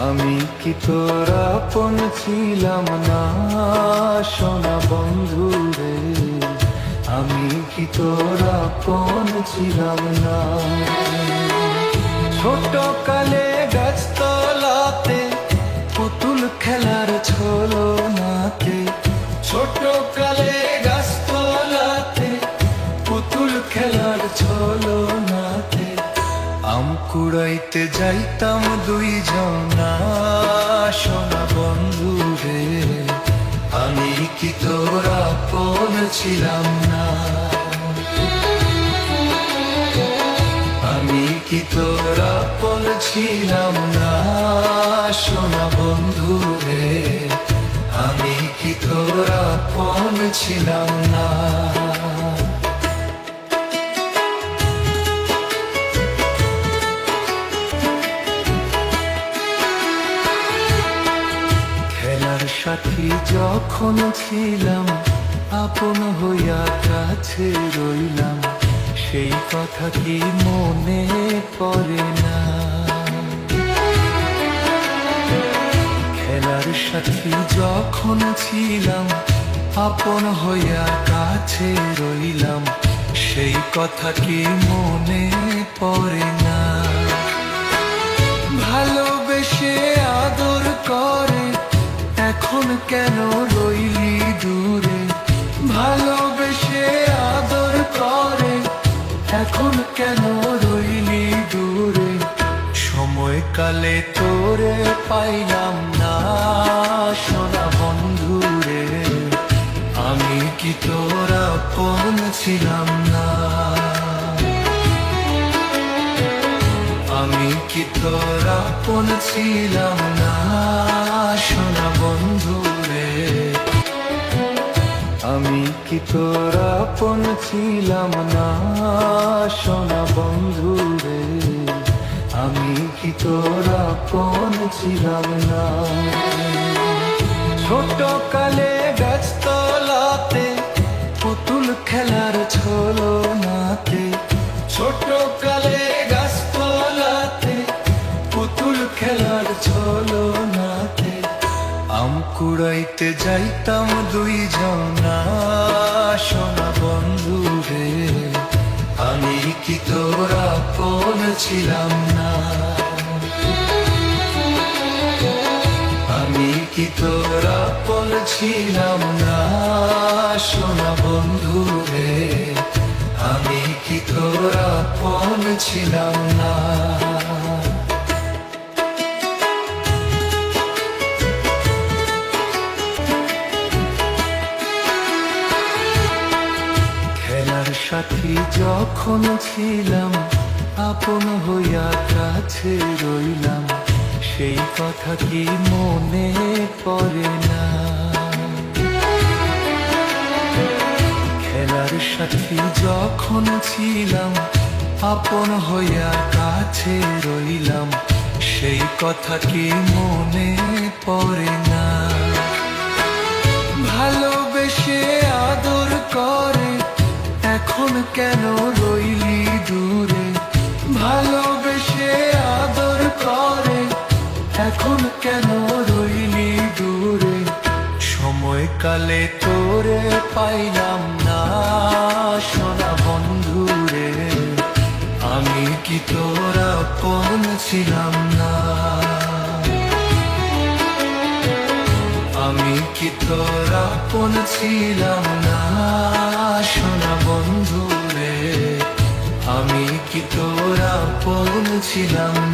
আমি কি তোরা আপন ছিলাম না? সোনা বন্ধু রে, আমি কি তোরা আপন ছিলাম না? ছোট কালে গাছতলাতে পুতুল খেলার ছলো নাতে ছোট কালে গাছতলাতে পুতুল খেলার ছলো নাতে আম কুড়াইতে যাইতাম দুই জনা সোনা বন্ধু রে, আমি কি তোরা পন ছিলাম না? আমি কি তোরা পন ছিলাম না, সোনা বন্ধু রে, আমি কি তোরা পন ছিলাম না? সাথী যখন ছিলাম আপন হইয়া কাছে রইলাম। সেই কথা কি মনে পড়ে না? খেলার সাথী যখন ছিলাম, আপন হইয়া কাছে রইলাম। সেই কথা কি মনে পড়ে না? এখন কেন রইলি দূরে? ভালোবেসে আদর করে। এখন কেন রইলি দূরে? সময়কালে তোরে পাইলাম না, সোনা বন্ধুরে। আমি কি তোরা পন ছিলাম না? আমি কি তোরা আপন ছিলাম না, সোনা বন্ধু রে আমি কি তোরা আপন ছিলাম না, সোনা বন্ধু রে আমি কি তোরা আপন ছিলাম না? ছোট কালে গাছতলাতে পুতুল খেলার ছলো নাতে ছোট কালে গাছতলাতে পুতুল খেলার ছলো কুড়াইতে যাইতাম দুই জনা সোনা বন্ধু রে, আমি কি তোরা কোন ছিলাম না? আমি কি তোরা ছিলাম না? সোনা বন্ধু রে, আমি কি তোরা ছিলাম না? সাথী যখন ছিলাম, আপন হইয়া কাছে রইলাম। সেই কথা কি মনে পড়ে না? খেলার সাথী যখন ছিলাম, আপন হইয়া কাছে রইলাম। সেই কথা কি মনে পড়ে না? কেন রইলি দূরে? ভালোবেসে আদর করে। এখন কেন রইলি দূরে? সময়কালে তোরে পাইলাম না, সোনা বন্ধু রে আমি কি তোরা পন ছিলাম না? আমি কি তোরা আপন ছিলাম না? বন্ধু রে